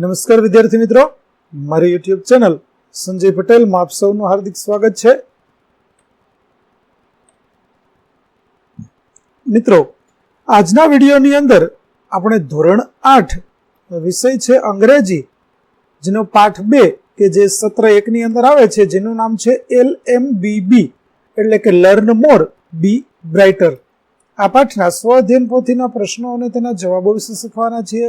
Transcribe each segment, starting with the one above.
નમસ્કાર વિદ્યાર્થી મિત્રો મારી યુટ્યુબ ચેનલ સંજય પટેલમાં આપ સૌનું હાર્દિક સ્વાગત છે મિત્રો આજના વિડીયોની અંદર આપણે ધોરણ આઠ વિષય છે અંગ્રેજી જેનો પાઠ બે કે જે સત્ર એકની અંદર આવે છે જેનું નામ છે એલ એમ બી એટલે કે લર્ન મોર બી બ્રાઇટર આ પાઠના સ્વ અધ્યયન પોથીના પ્રશ્નો અને તેના જવાબો વિશે શીખવાના છીએ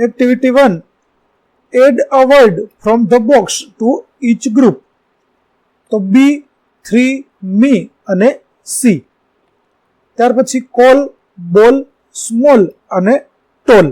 Activity 1 Add a word from the box to each group. તો બી થ્રી મી અને સી ત્યાર પછી કોલ બોલ સ્મોલ અને ટોલ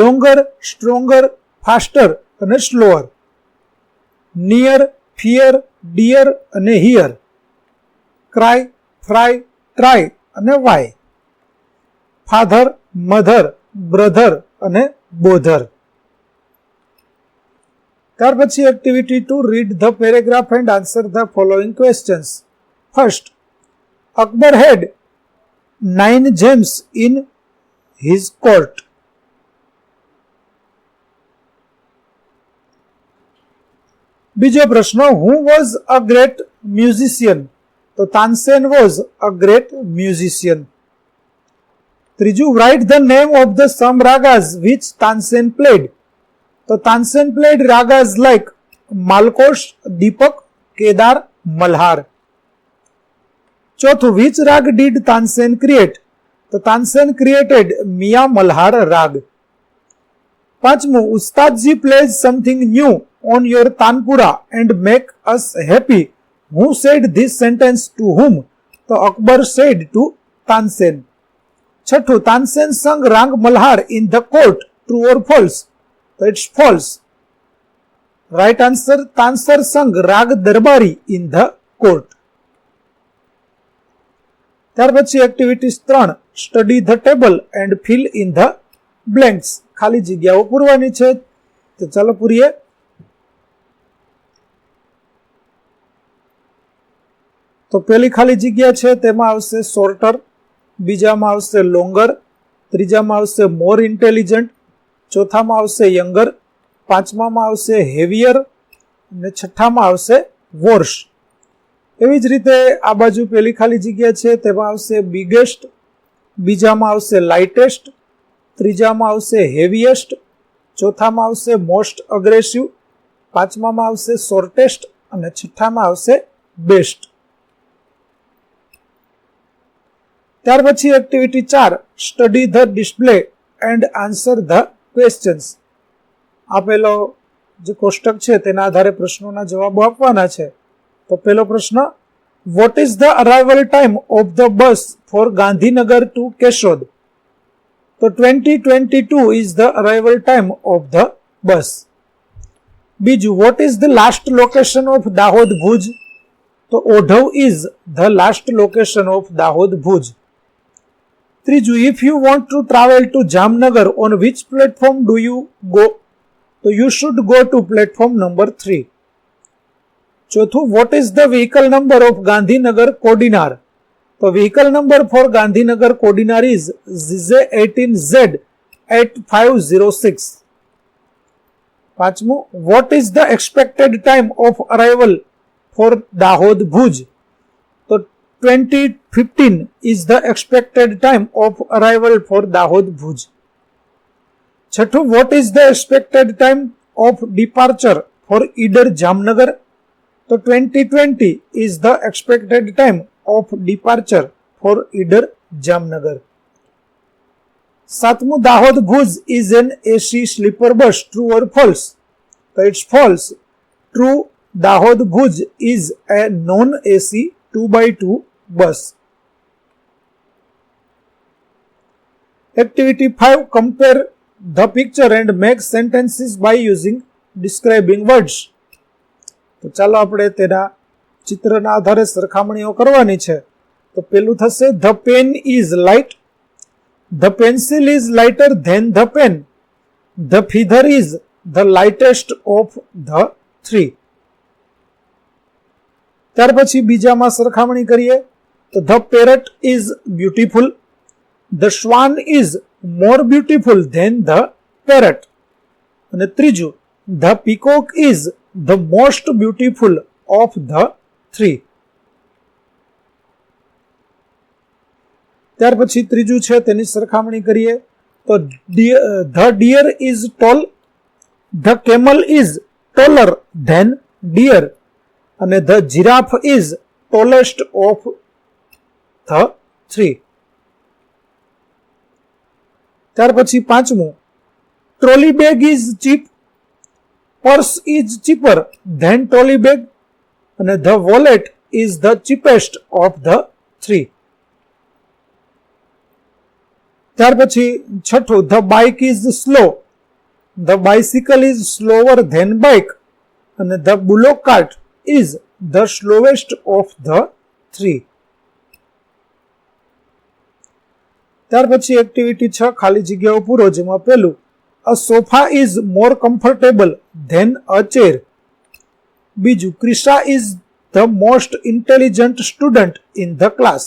લોંગર સ્ટ્રોંગર ફાસ્ટર અને સ્લોઅર નિયર ફિયર ડિયર અને હિયર ક્રાય ફ્રાય ટ્રાય અને વાય ફાધર મધર બ્રધર અને bother ત્યાર પછી activity two read the paragraph and answer the following questions first Akbar had nine gems in his court બીજો પ્રશ્ન who was a great musician તો Tansen was a great musician Triju, write the name of the some ragas which Tansen played. So Tansen played ragas like Malkosh, Deepak, Kedar, Malhar. Chotu, which rag did Tansen create? The Tansen created Mian Malhar rag. Panchmu, Ustadji plays something new on your Tanpura and make us happy. Who said this sentence to whom? The Akbar said to Tansen. છઠ્ઠું Tansen sang raag Malhar in the court true or false તો it's false right answer Tansen sang raag દરબારી in the court ત્યાર પછી activities ત્રણ study the table and fill in the blanks ખાલી જગ્યાઓ પૂરવાની છે તો ચાલો પૂરીએ તો પેલી ખાલી જગ્યા છે તેમાં આવશે સોર્ટર બીજામાં આવશે લોંગર ત્રીજામાં આવશે મોર ઇન્ટેલિજન્ટ ચોથામાં આવશે યંગર પાંચમામાં આવશે હેવિયર અને છઠ્ઠામાં આવશે વોર્શ એવી જ રીતે આ બાજુ પેલી ખાલી જગ્યા છે તેમાં આવશે બિગેસ્ટ બીજામાં આવશે લાઇટેસ્ટ ત્રીજામાં આવશે હેવીએસ્ટ ચોથામાં આવશે મોસ્ટ અગ્રેસિવ પાંચમામાં આવશે શોર્ટેસ્ટ અને છઠ્ઠામાં આવશે બેસ્ટ ત્યાર પછી એક્ટિવિટી ચાર study the display and answer the questions આપેલો જે કોષ્ટક છે તેના આધારે પ્રશ્નોના જવાબો આપવાના છે તો પહેલો પ્રશ્ન what is the arrival time of the bus for Gandhinagar to Keshod તો twenty twenty two is the arrival time of the bus બીજું what is the last location of Dahod Bhuj તો Odhav is the last location of Dahod Bhuj ત્રીજું if you want to travel to Jamnagar on which platform do you go તો you should go to platform number three ચોથું what is the vehicle number of Gandhinagar Kodinar તો vehicle number for Gandhinagar Kodinar is Z eighteen Z eight five zero six પાંચમું what is the expected time of arrival for Dahod Bhuj 2015 is the expected time of arrival for Dahod Bhuj. Chhattu, what is the expected time of departure for Idar Jamnagar? So 2020 is the expected time of departure for Idar Jamnagar. Satmu Dahod Bhuj is an AC sleeper bus, true or false? So it's false. True, Dahod Bhuj is a non AC 2 by 2 bus activity 5 compare the picture and make sentences by using describing words તો ચાલો આપણે તેના ચિત્રના આધારે સરખામણીઓ કરવાની છે તો પેલું થશે the pen is light the pencil is lighter than the pen the feather is the lightest of the three ત્યાર પછી બીજામાં સરખામણી કરીએ the parrot is beautiful the swan is more beautiful than the parrot. અને ત્રીજું the peacock is the most beautiful of the three ત્યાર પછી ત્રીજું છે તેની સરખામણી કરીએ તો the deer is tall the camel is taller than deer અને the giraffe is tallest of the three ત્યાર પછી પાંચમું trolley bag is cheap purse is cheaper than trolley bag અને the wallet is the cheapest of the three ત્યાર પછી છઠ્ઠું the bike is slow the bicycle is slower than bike અને the bullock cart is the slowest of the three ત્યાર પછી activity છ ખાલી જગ્યાઓ પૂરો જેમાં પહેલું a sofa is more comfortable than a chair બીજું ક્રિશા is the most intelligent student in the class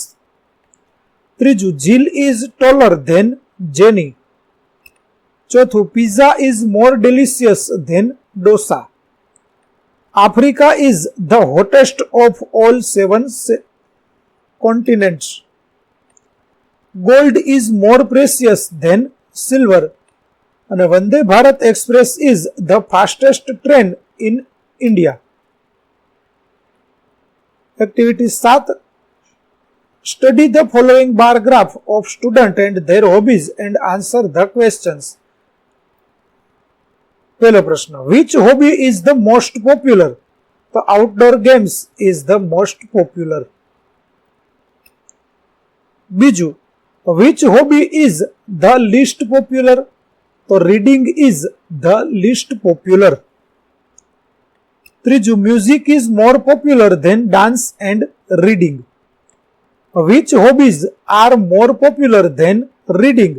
ત્રીજું Jill is taller than Jenny ચોથું pizza is more delicious than dosa Africa is the hottest of all seven continents gold is more precious than silver. અને Vande Bharat express is the fastest train in India activity સાત study the following bar graph of student and their hobbies and answer the questions પહેલો પ્રશ્ન which hobby is the most popular તો outdoor games is the most popular બીજું which hobby is the least popular? તો reading is the least popular ત્રીજું music is more popular than dance and reading which hobbies are more popular than reading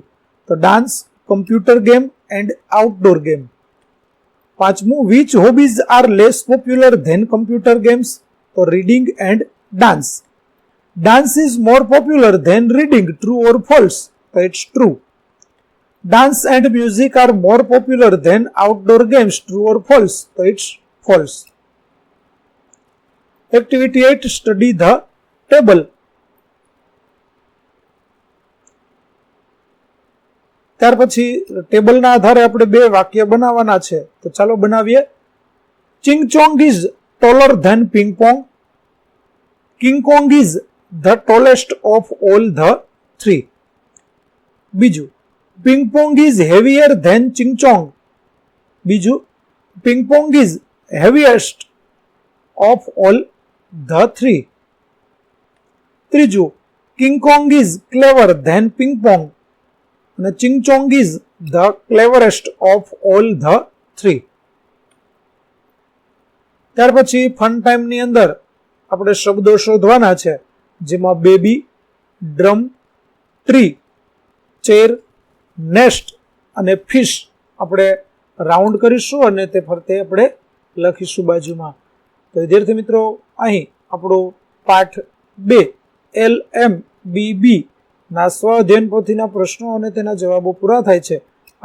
તો dance computer game and outdoor game પાંચમું which hobbies are less popular than computer games તો reading and dance dance is more popular than reading true or false તો it's true dance and music are more popular than outdoor games true or false તો it's false activity eight study the table ત્યાર પછી ટેબલના આધારે આપણે બે વાક્ય બનાવવાના છે તો ચાલો બનાવીએ Ching Chong is taller than Ping Pong King Kong is the tallest of all the three બીજું Ping Pong is heavier than Ching Chong બીજું Ping Pong is heaviest of all the three ત્રીજું King Kong is clever than Ping Pong અને Ching Chong is the cleverest of all the three ત્યાર પછી fun ટાઈમની અંદર આપણે શબ્દો શોધવાના છે જેમાં baby drum tree chair nest અને ફિશ આપણે રાઉન્ડ કરીશું અને તે ફરતે આપણે લખીશું બાજુમાં તો વિદ્યાર્થી મિત્રો અહીં આપણો પાઠ બે એલ એમ બી બી ના સ્વાધ્યન પોથીના પ્રશ્નો અને તેના જવાબો પૂરા થાય છે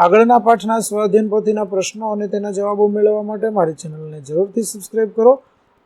આગળના પાઠના સ્વાધ્યન પોથીના પ્રશ્નો અને તેના જવાબો મેળવવા માટે મારી ચેનલને જરૂરથી સબસ્ક્રાઈબ કરો